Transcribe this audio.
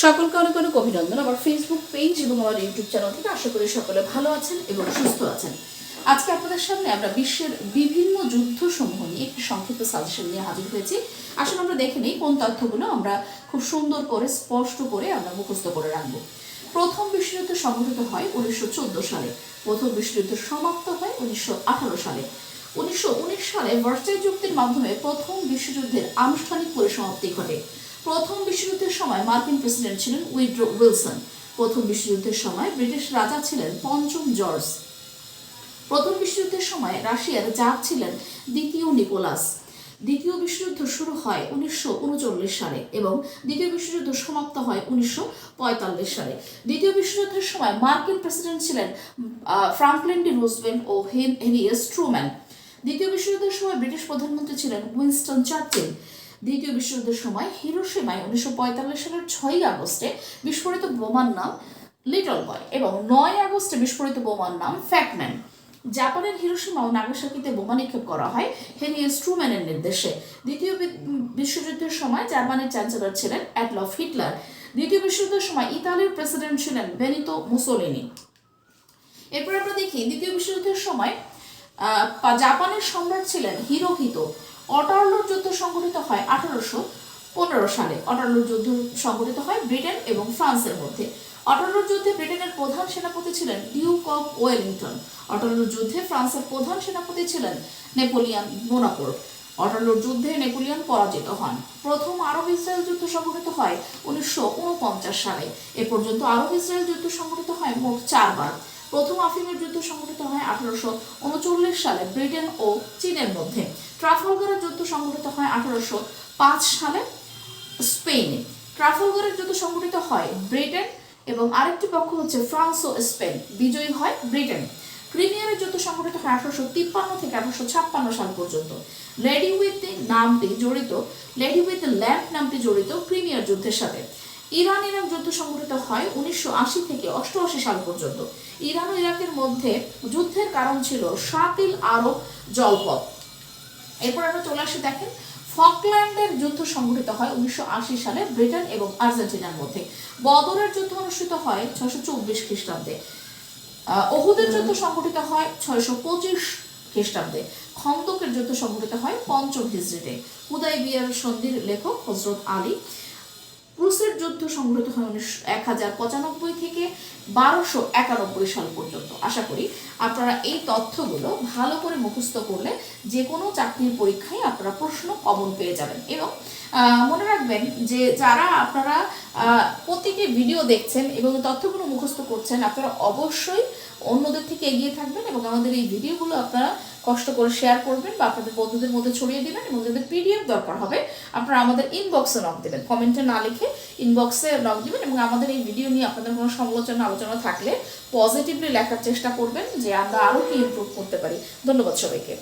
সকলকে অনেক অনেক অভিনন্দন। আমার ফেসবুক পেজ এবং আমার ইউটিউব চ্যানেল থেকে আশা করি সকলে ভালো আছেন এবং সুস্থ আছেন। আজকে আপনাদের সামনে আমরা বিশ্বের বিভিন্ন যুদ্ধ সমূহ নিয়ে একটি সংক্ষিপ্ত সাজেশন নিয়ে হাজির হয়েছি। আসলে আমরা দেখে নিই কোন তথ্যগুলো আমরা খুব সুন্দর করে, স্পষ্ট করে আমরা মুখস্থ করে রাখব। প্রথম বিশ্বযুদ্ধ সংঘটিত হয় উনিশশো চোদ্দ সালে। প্রথম বিশ্বযুদ্ধ সমাপ্ত হয় উনিশশো আঠারো সালে। উনিশশো উনিশ সালে ভার্সাই চুক্তির মাধ্যমে প্রথম বিশ্বযুদ্ধের আনুষ্ঠানিক পরিসমাপ্তি ঘটে। প্রথম বিশ্বযুদ্ধের সময় মার্কিন প্রেসিডেন্ট ছিলেন উইড্রো উইলসন। প্রথম বিশ্বযুদ্ধের সময় ব্রিটিশ রাজা ছিলেন পঞ্চম জর্জ। প্রথম বিশ্বযুদ্ধের সময় রাশিয়ার জার ছিলেন দ্বিতীয় নিকোলাস। দ্বিতীয় বিশ্বযুদ্ধ শুরু হয় উনিশশো সালে এবং দ্বিতীয় বিশ্বযুদ্ধ সমাপ্ত হয় উনিশশো পঁয়তাল্লিশ সালে। দ্বিতীয় বিশ্বযুদ্ধের সময় মার্কিন প্রেসিডেন্ট ছিলেন ফ্রাঙ্কলিন ডি রুজভেল্ট ও হেন- হেনরি এস ট্রুম্যান। দ্বিতীয় বিশ্বযুদ্ধের সময় ব্রিটিশ প্রধানমন্ত্রী ছিলেন উইনস্টন চার্চিল। দ্বিতীয় বিশ্বযুদ্ধের সময় হিরোশিমায় উনিশশো পঁয়তাল্লিশ সালের ছয়ই আগস্টে বিস্ফোরিত বোমার নাম লিটল বয় এবং নয় আগস্টে বিস্ফোরিত বোমার নাম ফ্যাটম্যান জাপানের হিরোশিমা ও নাগাসাকিতে বোমা নিক্ষেপ করা হয় হেনরি স্ট্রুম্যানের নির্দেশে। দ্বিতীয় বিশ্বযুদ্ধের সময় জার্মানির চ্যান্সেলর ছিলেন অ্যাডলফ হিটলার। দ্বিতীয় বিশ্বযুদ্ধের সময় ইতালির প্রেসিডেন্ট ছিলেন বেনিতো মুসোলিনি। এরপর আমরা দেখি, দ্বিতীয় বিশ্বযুদ্ধের সময় জাপানের সম্রাট ছিলেন হিরোহিতো। অটার্লোর যুদ্ধ সংঘটিত হয় আঠারোশো পনেরো সালে। অটার্লোর যুদ্ধ সংঘটিত হয় ব্রিটেন এবং ফ্রান্সের মধ্যে। অটার্লোর যুদ্ধে ব্রিটেনের প্রধান সেনাপতি ছিলেন ডিউক অফ ওয়েলিংটন। অটার্লোর যুদ্ধে ফ্রান্সের প্রধান সেনাপতি ছিলেন নেপোলিয়ান বোনাপোর্ট অটার্লোর যুদ্ধে নেপোলিয়ন পরাজিত হন। প্রথম আরব ইসরায়েল যুদ্ধ সংঘটিত হয় উনিশশো উনপঞ্চাশ সালে। এ পর্যন্ত আরব ইসরায়েল যুদ্ধ সংঘটিত হয় মোট চারবার। প্রথম আফিমের যুদ্ধ সংঘটিত হয় আঠারোশো উনচল্লিশ সালে ব্রিটেন ও চীনের মধ্যে। ট্রাফলগারের যুদ্ধ সংঘটিত হয় আঠারোশো পাঁচ সালে স্পেনে ট্রাফলগারের যুদ্ধ সংঘটিত হয় ব্রিটেন এবং আরেকটি পক্ষ হচ্ছে ফ্রান্স ও স্পেন। বিজয়ী হয় ব্রিটেন। ক্রিমিয়ারের যুদ্ধ সংঘটিত হয় আঠারোশো তিপ্পান্ন থেকে আঠারোশো ছাপ্পান্ন সাল পর্যন্ত। লেডি উইথ নামটি জড়িত, লেডি উইথ দ্য ল্যাম্প নামটি জড়িত ক্রিমিয়ার যুদ্ধের সাথে। ইরান ইরাক যুদ্ধ সংঘটিত হয় উনিশশো আশি থেকে অষ্টআশি সাল পর্যন্ত। ইরান ও ইরাকের মধ্যে যুদ্ধের কারণ ছিল সাতিল আরব জলপথ। এরপর আমরা চলে আসি দেখেন, ফকল্যান্ডের যুদ্ধ সংঘটিত হয় উনিশশো আশি সালে ব্রিটেন এবং আর্জেন্টিনার মধ্যে। বদরের যুদ্ধ অনুষ্ঠিত হয় ছশো চব্বিশ খ্রিস্টাব্দে। ওহুদের যুদ্ধ সংঘটিত হয় ছয়শো পঁচিশ খ্রিস্টাব্দে। খন্দকের যুদ্ধ সংঘটিত হয় পঞ্চম হিজড়িতে। হুদাই বিয়ার সন্ধির লেখক হজরত আলী। ক্রুসের যুদ্ধ সংঘটিত হয় উনিশশো এক হাজার পঁচানব্বই থেকে বারোশো একানব্বই সাল পর্যন্ত। আশা করি আপনারা এই তথ্যগুলো ভালো করে মুখস্থ করলে যে কোনো চাকরির পরীক্ষায় আপনারা প্রশ্ন কমন পেয়ে যাবেন। এবং মনে রাখবেন যে যারা আপনারা প্রতিটি ভিডিও দেখছেন এবং তথ্যগুলো মুখস্থ করছেন, আপনারা অবশ্যই অন্যদের থেকে এগিয়ে থাকবেন এবং আমাদের এই ভিডিওগুলো আপনারা কষ্ট করে শেয়ার করবেন বা আপনাদের বন্ধুদের মধ্যে ছড়িয়ে দিবেন এবং যাদের পিডিএফ দরকার হবে, আপনারা আমাদের ইনবক্সে নক দেবেন। কমেন্টে না লিখে ইনবক্সে নক দেবেন এবং আমাদের এই ভিডিও নিয়ে আপনাদের কোনো সমালোচনা, আলোচনা থাকলে পজিটিভলি লেখার চেষ্টা করবেন যে আমরা আরও কি ইমপ্রুভ করতে পারি। ধন্যবাদ সবাইকে।